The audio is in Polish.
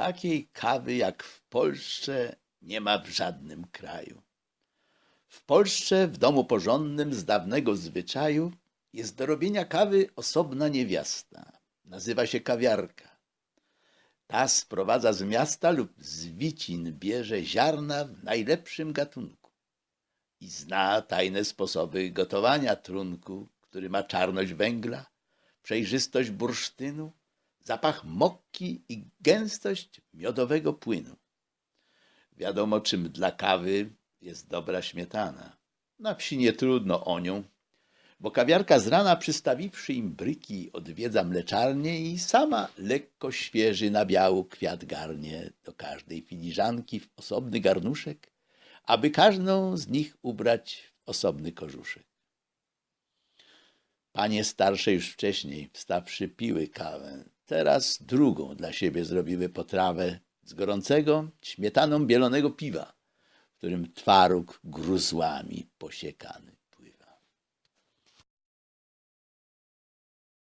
Takiej kawy jak w Polsce nie ma w żadnym kraju. W Polsce w domu porządnym z dawnego zwyczaju jest do robienia kawy osobna niewiasta. Nazywa się kawiarka. Ta sprowadza z miasta lub z wicin bierze ziarna w najlepszym gatunku i zna tajne sposoby gotowania trunku, który ma czarność węgla, przejrzystość bursztynu, zapach mokki i gęstość miodowego płynu. Wiadomo, czym dla kawy jest dobra śmietana. Na wsi nie trudno o nią, bo kawiarka z rana przystawiwszy im bryki odwiedza mleczarnię i sama lekko świeży na biało kwiat garnie do każdej filiżanki w osobny garnuszek, aby każdą z nich ubrać w osobny kożuszek. Panie starsze już wcześniej, wstawszy, piły kawę. Teraz drugą dla siebie zrobiły potrawę z gorącego, śmietaną bielonego piwa, w którym twaróg gruzłami posiekany.